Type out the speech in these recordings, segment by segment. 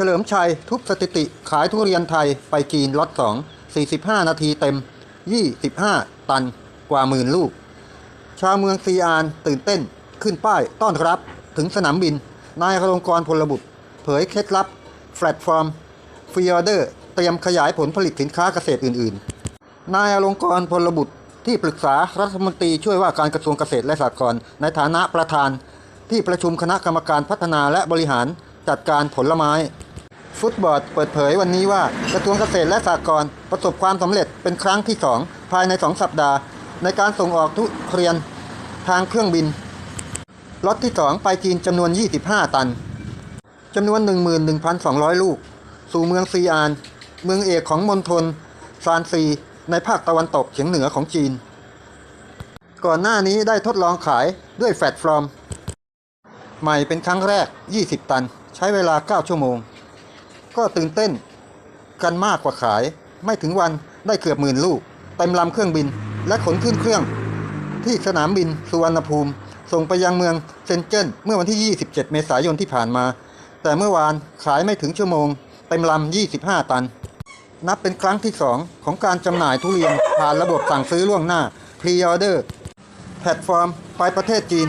เฉลิมชัยทุบสถิติขายทุเรียนไทยไปจีนล็อต2 45 นาทีเต็ม 25 ตันกว่าหมื่นลูก ชาวเมืองซีอานตื่นเต้น ขึ้นป้ายต้อนรับถึงสนามบิน นายอลงกรพลบุตร เผยเคล็ดลับแพลตฟอร์มฟรีออเดอร์เตรียมขยายผลผลิตสินค้าเกษตรอื่น ๆ นายอลงกรพลบุตรที่ปรึกษารัฐมนตรีช่วยว่าการกระทรวงเกษตรและสหกรณ์ในฐานะประธาน ที่ประชุมคณะกรรมการพัฒนาและบริหารจัดการผลไม้ ฟุตบอร์ดเปิดเผยวันนี้ว่ากระทรวงเกษตรและสหกรณ์ประสบความสำเร็จเป็นครั้งที่ 2 ภายใน 2 สัปดาห์ ในการส่งออกทุเรียนทางเครื่องบินล็อตที่ 2 ไปจีนจำนวน 25 ตันจำนวน 11,200 ลูก สู่เมืองซีอาน เมืองเอกของมณฑลซานซี ในภาคตะวันตกเฉียงเหนือของจีน ก่อนหน้านี้ได้ทดลองขายด้วยแฟลตฟอร์ม ใหม่เป็นครั้งแรก 20 ตัน ใช้เวลา 9 ชั่วโมง ก็ตื่นเต้นกันมากกว่าขาย ไม่ถึงวันได้เกือบหมื่นลูกเต็มลำเครื่องบินและขนขึ้นเครื่อง ที่สนามบินสุวรรณภูมิ ส่งไปยังเมืองเซนเจิ้นเมื่อวันที่ 27 เมษายนที่ผ่านมา แต่เมื่อวานขายไม่ถึงชั่วโมงเต็มลำ 25 ตัน นับเป็นครั้งที่ 2 ของการจำหน่ายทุเรียนผ่านระบบสั่งซื้อล่วงหน้า Pre-order แพลตฟอร์มไปประเทศจีน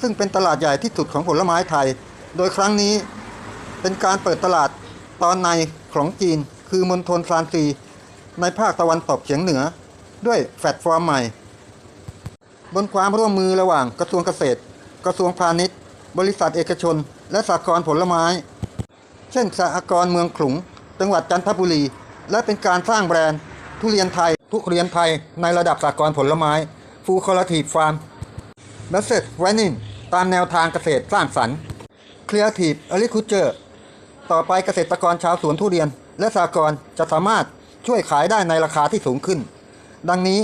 ซึ่งเป็นตลาดใหญ่ที่สุดของผลไม้ไทย โดยครั้งนี้เป็นการเปิดตลาด ตอนในของจีนคือมณฑลซานซี ในภาคตะวันตกเฉียงเหนือ ด้วยแพลตฟอร์มใหม่ บนความร่วมมือระหว่างกระทรวงเกษตร กระทรวงพาณิชย์ บริษัทเอกชน และสหกรณ์ผลไม้ เช่นสหกรณ์เมืองขลุง จังหวัดจันทบุรี และเป็นการสร้างแบรนด์ ทุเรียนไทย ทุเรียนไทย ในระดับสหกรณ์ผลไม้ฟูคอลทีฟฟาร์ม b a s s e t w i n i n g ตามแนวทางเกษตรสร้างสรรค์ Creative Agriculture ต่อไปเกษตรกรชาวสวนทุเรียน และสหกรจะสามารถช่วยขายได้ในราคาที่สูงขึ้น ดังนี้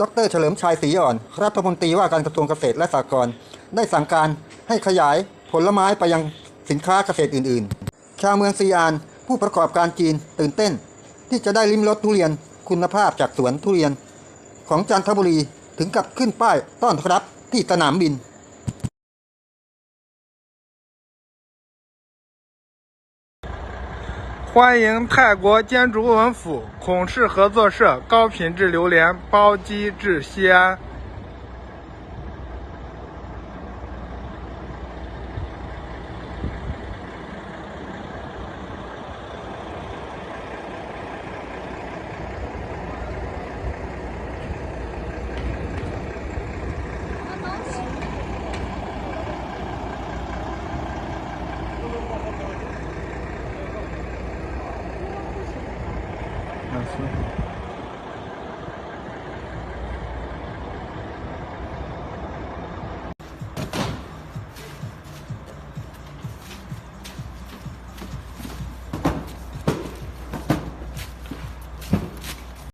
ดรเฉลิมชัยศรีอ่อน รัฐมนตรีว่าการกระทรวงเกษตรและสหกรณ์ได้สั่งการให้ขยายผลไม้ไปยังสินค้าเกษตรอื่น ๆ ชาวเมืองซีอาน ผู้ประกอบการจีนตื่นเต้น ที่จะได้ลิ้มรสทุเรียนคุณภาพจากสวนทุเรียน ของจันทบุรีถึงกับขึ้นป้ายต้อนรับที่สนามบิน 欢迎泰国建筑文府孔氏合作社高品质榴莲包机至西安。আছে